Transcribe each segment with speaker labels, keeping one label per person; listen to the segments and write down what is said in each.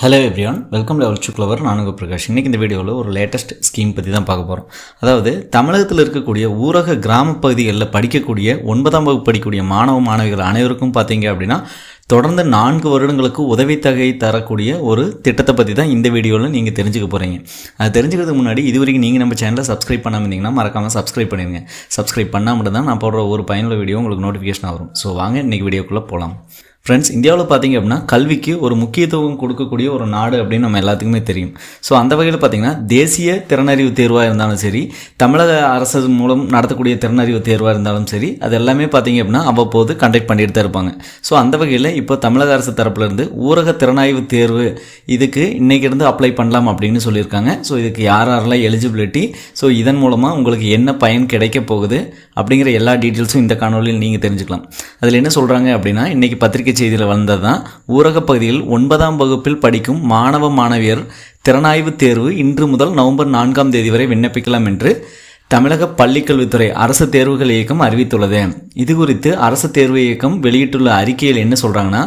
Speaker 1: Hello everyone welcome level சுக்லவர் நானுங்க பிரகாஷ். இன்றைக்கி இந்த வீடியோவில் ஒரு லேட்டஸ்ட் ஸ்கீம் பற்றி தான் பார்க்க போகிறோம் அதாவது தமிழகத்தில் இருக்கக்கூடிய ஊரக கிராம பகுதிகளில் படிக்கக்கூடிய ஒன்பதாம் வகுப்பு படிக்கக்கூடிய மாணவ மாணவிகள் அனைவருக்கும் பார்த்தீங்க அப்படின்னா தொடர்ந்து நான்கு வருடங்களுக்கு உதவித்தொகை தரக்கூடிய ஒரு திட்டத்தை பற்றி தான் இந்த வீடியோவில் நீங்கள் தெரிஞ்சுக்க போகிறீங்க அது தெரிஞ்சுக்கிறதுக்கு முன்னாடி இது வரைக்கும் நீங்கள் நம்ம சேனலை சப்ஸ்கிரைப் பண்ணாமல் இருந்தீங்கன்னா மறக்காமல் சப்ஸ்கிரைப் பண்ணிடுங்க. சப்ஸ்கிரைப் பண்ணால் மட்டும் தான் நான் போடுற ஒரு பயனுள்ள வீடியோ உங்களுக்கு நோட்டிஃபிகேஷன் வரும். ஸோ வாங்க இன்றைக்கி வீடியோக்குள்ளே போகலாம் ஃப்ரெண்ட்ஸ் இந்தியாவில் பார்த்தீங்க அப்படின்னா கல்விக்கு ஒரு முக்கியத்துவம் கொடுக்கக்கூடிய ஒரு நாடு அப்படின்னு நம்ம எல்லாத்துக்குமே தெரியும். ஸோ அந்த வகையில் பார்த்தீங்கன்னா தேசிய திறனறிவு தேர்வாக இருந்தாலும் சரி தமிழக அரசு மூலம் நடத்தக்கூடிய திறனறிவு தேர்வாக இருந்தாலும் சரி அது எல்லாமே பார்த்தீங்க அப்படின்னா அவ்வப்போது கண்டக்ட் பண்ணிட்டு தான் இருப்பாங்க. ஸோ அந்த வகையில் இப்போ தமிழக அரசு தரப்புலேருந்து ஊரக திறனாய்வு தேர்வு இதுக்கு இன்னைக்கு இருந்து அப்ளை பண்ணலாம் அப்படின்னு சொல்லியிருக்காங்க. ஸோ இதுக்கு யார் யாரெல்லாம் எலிஜிபிலிட்டி ஸோ இதன் மூலமாக உங்களுக்கு என்ன பயன் கிடைக்க போகுது? அப்படிங்கிற எல்லா டீட்டெயில்ஸும் இந்த காணொலியில் நீங்கள் தெரிஞ்சுக்கலாம். அதில் என்ன சொல்கிறாங்க அப்படின்னா இன்றைக்கி பத்திரிகை செய்தியில் வந்தது தான் ஊரக பகுதியில் ஒன்பதாம் வகுப்பில் படிக்கும் மாணவ மாணவியர் திறனாய்வு தேர்வு இன்று முதல் நவம்பர் நான்காம் தேதி வரை விண்ணப்பிக்கலாம் என்று தமிழக பள்ளிக்கல்வித்துறை அரசு தேர்வுகள் இயக்கம் அறிவித்துள்ளது. இது குறித்து அரசு தேர்வு இயக்கம் வெளியிட்டுள்ள அறிக்கையில் என்ன சொல்கிறாங்கன்னா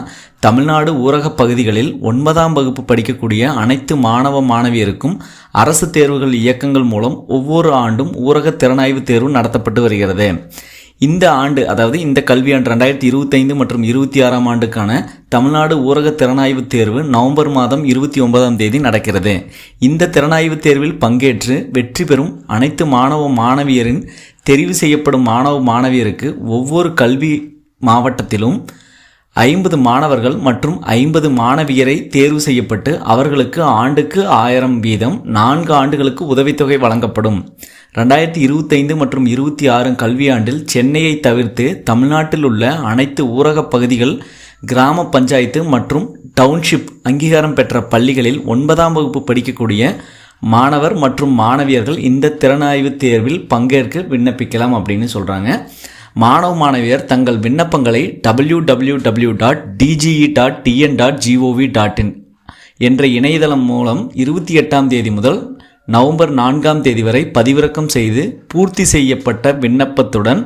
Speaker 1: தமிழ்நாடு ஊரக பகுதிகளில் ஒன்பதாம் வகுப்பு படிக்கக்கூடிய அனைத்து மாணவ மாணவியருக்கும் அரசு தேர்வுகள் இயக்கங்கள் மூலம் ஒவ்வொரு ஆண்டும் ஊரக திறனாய்வு தேர்வு நடத்தப்பட்டு வருகிறது. இந்த ஆண்டு அதாவது இந்த கல்வியாண்டு ரெண்டாயிரத்தி இருபத்தைந்து மற்றும் இருபத்தி ஆறாம் ஆண்டுக்கான தமிழ்நாடு ஊரக திறனாய்வு தேர்வு நவம்பர் மாதம் இருபத்தி ஒன்பதாம் தேதி நடக்கிறது. இந்த திறனாய்வு தேர்வில் பங்கேற்று வெற்றி பெறும் அனைத்து மாணவ மாணவியரின் தெரிவு செய்யப்படும் மாணவ மாணவியருக்கு ஒவ்வொரு கல்வி மாவட்டத்திலும் ஐம்பது மாணவர்கள் மற்றும் ஐம்பது மாணவியரை தேர்வு செய்யப்பட்டு அவர்களுக்கு ஆண்டுக்கு ஆயிரம் வீதம் நான்கு ஆண்டுகளுக்கு உதவித்தொகை வழங்கப்படும். ரெண்டாயிரத்தி இருபத்தைந்து மற்றும் இருபத்தி ஆறு கல்வியாண்டில் சென்னையை தவிர்த்து தமிழ்நாட்டில் உள்ள அனைத்து ஊரகப் பகுதிகள் கிராம பஞ்சாயத்து மற்றும் டவுன்ஷிப் அங்கீகாரம் பெற்ற பள்ளிகளில் ஒன்பதாம் வகுப்பு படிக்கக்கூடிய மாணவர் மற்றும் மாணவியர்கள் இந்த திறனாய்வு தேர்வில் பங்கேற்க விண்ணப்பிக்கலாம் அப்படின்னு சொல்கிறாங்க மாணவ மாணவியர் தங்கள் விண்ணப்பங்களை W W W dot DGE dot TN dot GOV dot in என்ற இணையதளம் மூலம் இருபத்தி எட்டாம் தேதி முதல் நவம்பர் நான்காம் தேதி வரை பதிவிறக்கம் செய்து பூர்த்தி செய்யப்பட்ட விண்ணப்பத்துடன்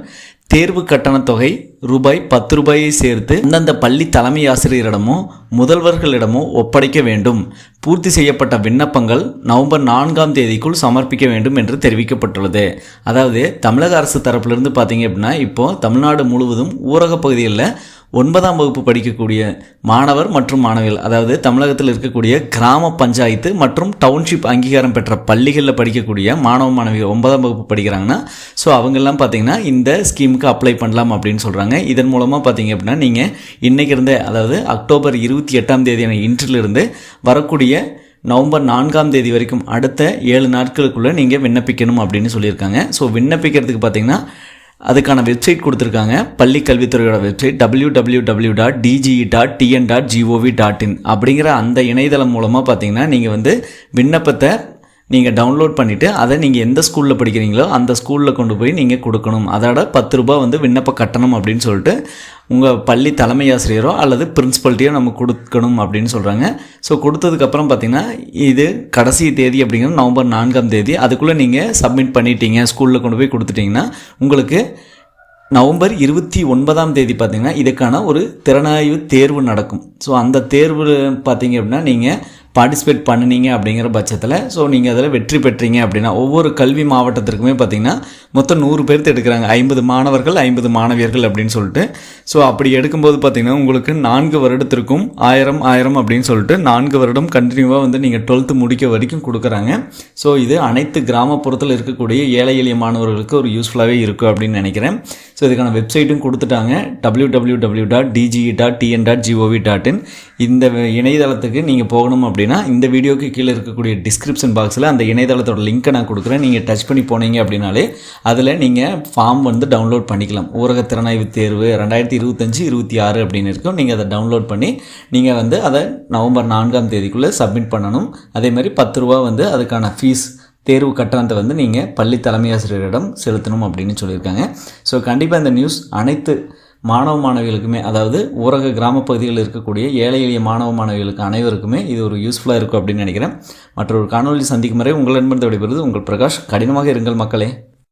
Speaker 1: தேர்வு கட்டணத் தொகை ரூபாய் பத்து ரூபாயை சேர்த்து அந்தந்த பள்ளி தலைமை ஆசிரியரிடமோ முதல்வர்களிடமோ ஒப்படைக்க வேண்டும். பூர்த்தி செய்யப்பட்ட விண்ணப்பங்கள் நவம்பர் நான்காம் தேதிக்குள் சமர்ப்பிக்க வேண்டும் என்று தெரிவிக்கப்பட்டுள்ளது. அதாவது தமிழக அரசு தரப்பிலிருந்து பார்த்தீங்க அப்படின்னா இப்போது தமிழ்நாடு முழுவதும் ஊரக பகுதிகளில் ஒன்பதாம் வகுப்பு படிக்கக்கூடிய மாணவர் மற்றும் மாணவிகள் அதாவது தமிழகத்தில் இருக்கக்கூடிய கிராம பஞ்சாயத்து மற்றும் டவுன்ஷிப் அங்கீகாரம் பெற்ற பள்ளிகளில் படிக்கக்கூடிய மாணவ மாணவிகள் ஒன்பதாம் வகுப்பு படிக்கிறாங்கன்னா ஸோ அவங்கெல்லாம் பார்த்தீங்கன்னா இந்த ஸ்கீமுக்கு அப்ளை பண்ணலாம் அப்படின்னு சொல்கிறாங்க இதன் மூலமாக பார்த்தீங்க அப்படின்னா நீங்கள் இன்றைக்கி இருந்தே அதாவது அக்டோபர் இருபத்தி எட்டாம் தேதியான இன்றிலிருந்து வரக்கூடிய நவம்பர் நான்காம் தேதி வரைக்கும் அடுத்த ஏழு நாட்களுக்குள்ளே நீங்கள் விண்ணப்பிக்கணும் அப்படின்னு சொல்லியிருக்காங்க. ஸோ விண்ணப்பிக்கிறதுக்கு பார்த்தீங்கன்னா அதுக்கான வெப்சைட் கொடுத்துருக்காங்க. பள்ளி கல்வித்துறையோட website W W W dot DGE dot TN dot GOV dot in அப்படிங்கிற அந்த இணையதளம் மூலமாக பார்த்தீங்கன்னா நீங்கள் வந்து விண்ணப்பத்தை நீங்கள் டவுன்லோட் பண்ணிவிட்டு அதை நீங்கள் எந்த ஸ்கூலில் படிக்கிறீங்களோ அந்த ஸ்கூலில் கொண்டு போய் நீங்கள் கொடுக்கணும். அதோட பத்து ரூபா வந்து விண்ணப்ப கட்டணம் அப்படின்னு சொல்லிட்டு உங்கள் பள்ளி தலைமை ஆசிரியரோ அல்லது பிரின்ஸிபல்ட்டியோ நம்ம கொடுக்கணும் அப்படின்னு சொல்கிறாங்க ஸோ கொடுத்ததுக்கப்புறம் பார்த்திங்கன்னா இது கடைசி தேதி அப்படிங்கிறது நவம்பர் நான்காம் தேதி. அதுக்குள்ளே நீங்கள் சப்மிட் பண்ணிட்டீங்க. ஸ்கூலில் கொண்டு போய் கொடுத்துட்டிங்கன்னா உங்களுக்கு நவம்பர் இருபத்தி ஒன்பதாம் தேதி பார்த்திங்கன்னா இதுக்கான ஒரு திறனாய்வு தேர்வு நடக்கும். ஸோ அந்த தேர்வு பார்த்தீங்க அப்படின்னா நீங்கள் பார்ட்டிசிபேட் பண்ணினீங்க அப்படிங்கிற பட்சத்தில் ஸோ நீங்கள் அதில் வெற்றி பெற்றீங்க அப்படின்னா ஒவ்வொரு கல்வி மாவட்டத்திற்குமே பார்த்திங்கன்னா மொத்தம் நூறு பேர்த்து எடுக்கிறாங்க ஐம்பது மாணவர்கள் ஐம்பது மாணவியர்கள் அப்படின்னு சொல்லிட்டு. ஸோ அப்படி எடுக்கும்போது பார்த்திங்கன்னா உங்களுக்கு நான்கு வருடத்திற்கும் ஆயிரம் ஆயிரம் அப்படின்னு சொல்லிட்டு நான்கு வருடம் கண்டினியூவாக வந்து நீங்கள் டுவெல்த்து முடிக்க வரைக்கும் கொடுக்குறாங்க. ஸோ இது அனைத்து கிராமப்புறத்தில் இருக்கக்கூடிய ஏழை எளிய மாணவர்களுக்கு ஒரு யூஸ்ஃபுல்லாகவே இருக்கும் அப்படின்னு நினைக்கிறேன். ஸோ இதுக்கான வெப்சைட்டும் கொடுத்துட்டாங்க. W W W dot DGE dot TN dot GOV dot in இந்த இணையதளத்துக்கு நீங்கள் போகணும் அப்படின்னா இந்த வீடியோக்கு கீழே இருக்கக்கூடிய டிஸ்கிரிப்ஷன் பாக்ஸில் அந்த இணையதளத்தோட லிங்க்கை நான் கொடுக்குறேன். நீங்கள் டச் பண்ணி போனீங்க அப்படின்னாலே அதில் நீங்கள் ஃபார்ம் வந்து டவுன்லோட் பண்ணிக்கலாம். ஊரக திறனாய்வு தேர்வு ரெண்டாயிரத்தி இருபத்தஞ்சி இருபத்தி ஆறு அப்படின்னு இருக்கும். நீங்கள் அதை டவுன்லோட் பண்ணி நீங்கள் வந்து அதை நவம்பர் நான்காம் தேதிக்குள்ளே சப்மிட் பண்ணணும். அதே மாதிரி பத்து ரூபா வந்து அதுக்கான ஃபீஸ் தேர்வு கட்டணத்தை வந்து நீங்கள் பள்ளி தலைமை ஆசிரியரிடம் செலுத்தணும் அப்படின்னு சொல்லியிருக்காங்க. ஸோ கண்டிப்பாக இந்த நியூஸ் அனைத்து மாணவ மாணவிகளுக்குமே அதாவது ஊரக கிராம பகுதிகளில் இருக்கக்கூடிய ஏழை எளிய மாணவ மாணவிகளுக்கு அனைவருக்குமே இது ஒரு யூஸ்ஃபுல்லாக இருக்கும் அப்படின்னு நினைக்கிறேன். மற்றொரு காணொலி சந்திக்கும் வரை உங்கள் நண்பன் விடைபெறுவது உங்கள் பிரகாஷ். கடினமாக இருங்கள் மக்களே.